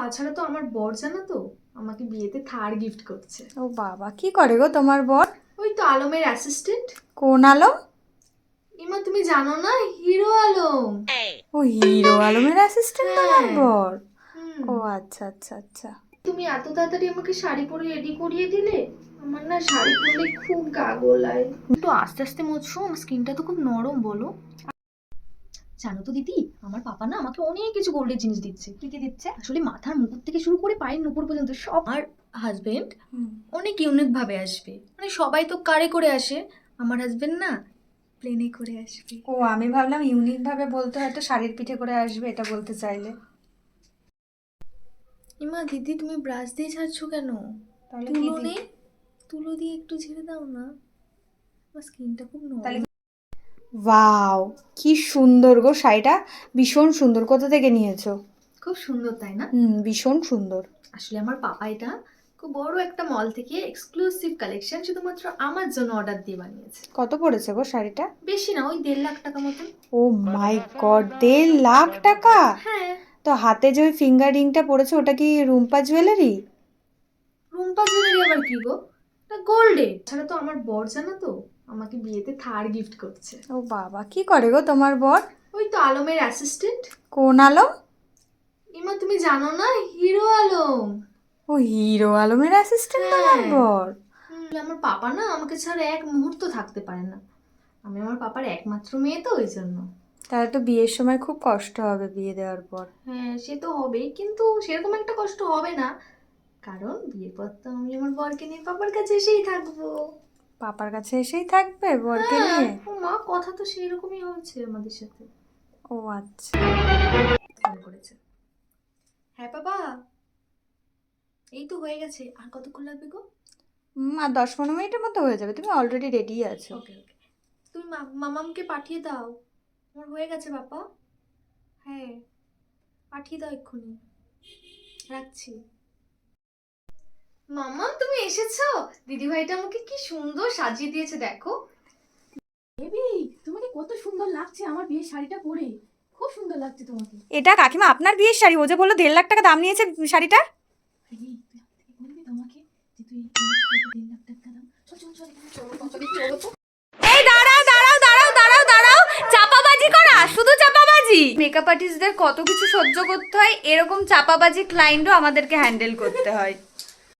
তাছাড়া তো আমার বর জানো তো আমাকে বিয়েতে থার গিফট করছে। ও বাবা কি করে গো তোমার বর? ওই তো আলমের অ্যাসিস্ট্যান্ট কোন আলম? ইমা তুমি জানো না হিরো আলম। ও হিরো আলমের অ্যাসিস্ট্যান্ট তোমার হ্যাঁ। বর? ও আচ্ছা আচ্ছা আচ্ছা। তুমি এত তাড়াতাড়ি আমাকে শাড়ি পরে রেডি করিয়ে দিলে? আমার না শাড়ি পরলে খুব গা গোলায় একটু আস্তে আস্তে মুছছো আমার স্কিনটা তো খুব নরম বলো। জানো তো দিদি আমার পাপা না আমাকে অনেক কিছু গোল্ডের জিনিস দিচ্ছে। কি কি দিচ্ছে? আসলে মাথার মুকুট থেকে শুরু করে পায়ের নুপুর পর্যন্ত সব আর হাজবেন্ড অনেক ইউনিক ভাবে আসবে। মানে সবাই তো কারে করে আসে। আমার হাজবেন্ড না প্লেনে করে আসবে। ও আমি ভাবলাম ইউনিক ভাবে বলতে হয়তো শাড়ির পিঠে করে আসবে এটা বলতে চাইলে। ইমা দিদি তুমি ব্রাশ দিয়ে ছাড়ছো কেন? তাহলে কি তুলো নেই তুলো দিয়ে একটু ঝেড়ে দাও না। আমার স্কিনটা খুব তাহলে নরম ওয়াও কি সুন্দর গো শাড়িটা। ভীষণ সুন্দর। কোথা থেকে নিয়েছো? খুব সুন্দর তাই না? হুম ভীষণ সুন্দর। আসলে আমার পাপা এটা খুব বড় একটা মল থেকে এক্সক্লুসিভ কালেকশন শুধুমাত্র আমার জন্য অর্ডার দিয়ে বানিয়েছে। কত পড়েছে গো শাড়িটা? বেশি না ওই দেড় লাখ টাকা মতন। ও মাই গড দেড় লাখ টাকা? হ্যাঁ। তো হাতে যে ওই ফিঙ্গার রিংটা পড়েছে ওটা কি রুম্পা জুয়েলারি? রুম্পা জুয়েলারি আবার কি গো? এটা গোল্ডের ছাড়া তো আমার বর জানো তো আমাকে বিয়েতে থার গিফট করছে। ও বাবা কি করে গো তোমার বর? ওই তো আলমের অ্যাসিস্ট্যান্ট কোন আলম? ইমা তুমি জানো না? হিরো আলম। ও হিরো আলমের অ্যাসিস্ট্যান্ট তোমার। বর? আমার পাপা না আমাকে ছাড়া এক মুহূর্ত থাকতে পারে না। আমি আমার পাপার একমাত্র মেয়ে তো ওই জন্য। তাহলে তো বিয়ের সময় খুব কষ্ট হবে বিয়ে দেওয়ার পর। হ্যাঁ সে তো হবেই কিন্তু সেরকম একটা কষ্ট হবে না। কারণ বিয়ের পর তো আমি আমার বরকে নিয়ে পাপার কাছে এসেই থাকব। পাপার কাছে এসেই থাকবে বরকে হ্যাঁ, নিয়ে? ও মা কথা তো সেই রকমই হয়েছে আমাদের সাথে। ও আচ্ছা। ফোন করেছে। হ্যাঁ বাবা এই তো হয়ে গেছে। আর কতক্ষণ লাগবে গো? আর দশ পনেরো মিনিটের মতো হয়ে যাবে। তুমি অলরেডি রেডি আছো। ওকে ওকে তুমি মা- মামামকে পাঠিয়ে দাও। আমার হয়ে গেছে বাবা হ্যাঁ পাঠিয়ে দাও এক্ষুনি। রাখছি। মামাম তুমি এসেছ? দিদিভাইটা আমাকে কি সুন্দর সাজিয়ে দিয়েছে দেখো। বেবি তোমাকে কত সুন্দর লাগছে আমার বিয়ের শাড়িটা পরে। খুব সুন্দর লাগছে তোমাকে। এটা কাকিমা আপনার বিয়ের শাড়ি? ও যে বলল দেড় লাখ টাকা দাম নিয়েছে তো। এই দাঁড়াও দাঁড়াও দাঁড়াও দাঁড়াও দাঁড়াও। চাপাবাজি করা শুধু চাপাবাজি। মেকআপ আর্টিস্টদের কত কিছু সহ্য করতে হয় এরকম চাপাবাজি ক্লায়েন্টও আমাদেরকে হ্যান্ডেল করতে হয়।